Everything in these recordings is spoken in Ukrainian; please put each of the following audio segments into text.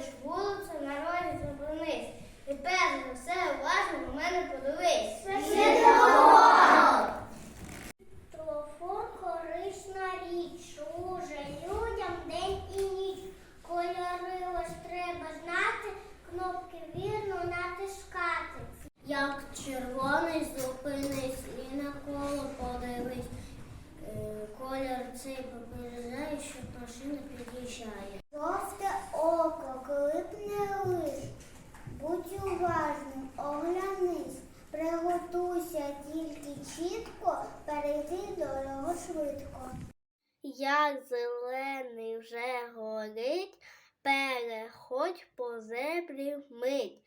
Переходиш вулицю, на розі зупинись. Перш за все уважно на мене подивись. Телефон корисна річ, служить людям день і ніч. Кольори ось треба знати, кнопки вірно натискати. Як червоний зупинись і на коло подивись. Е, Колір цей попереджає, що машина під'їжджає. Перейти дорогу швидко. Як зелений вже горить, переходь по зебрі мить.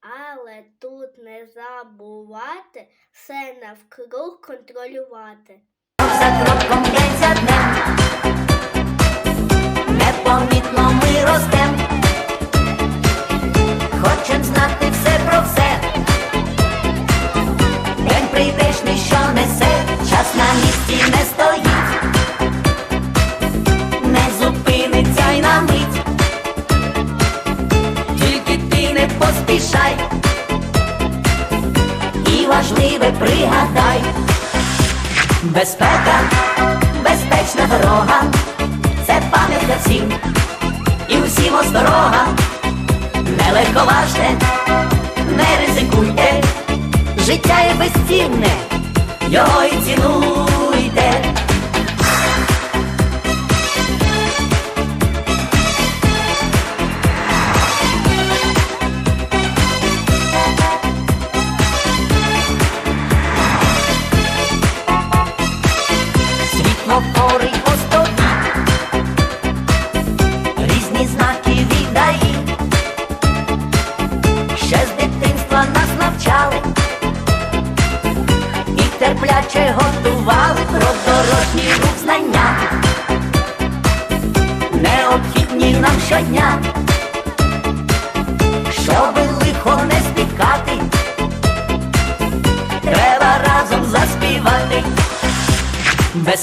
Але тут не забувати все навкруг контролювати. Поспішай, і важливе пригадай. Безпека, безпечна дорога, це пам'ятка всім, і усім осторога, не легковажте, не ризикуйте, життя є безцінне, його і цінуйте. Терпляче готували про дорожній рух знання, необхідні нам щодня.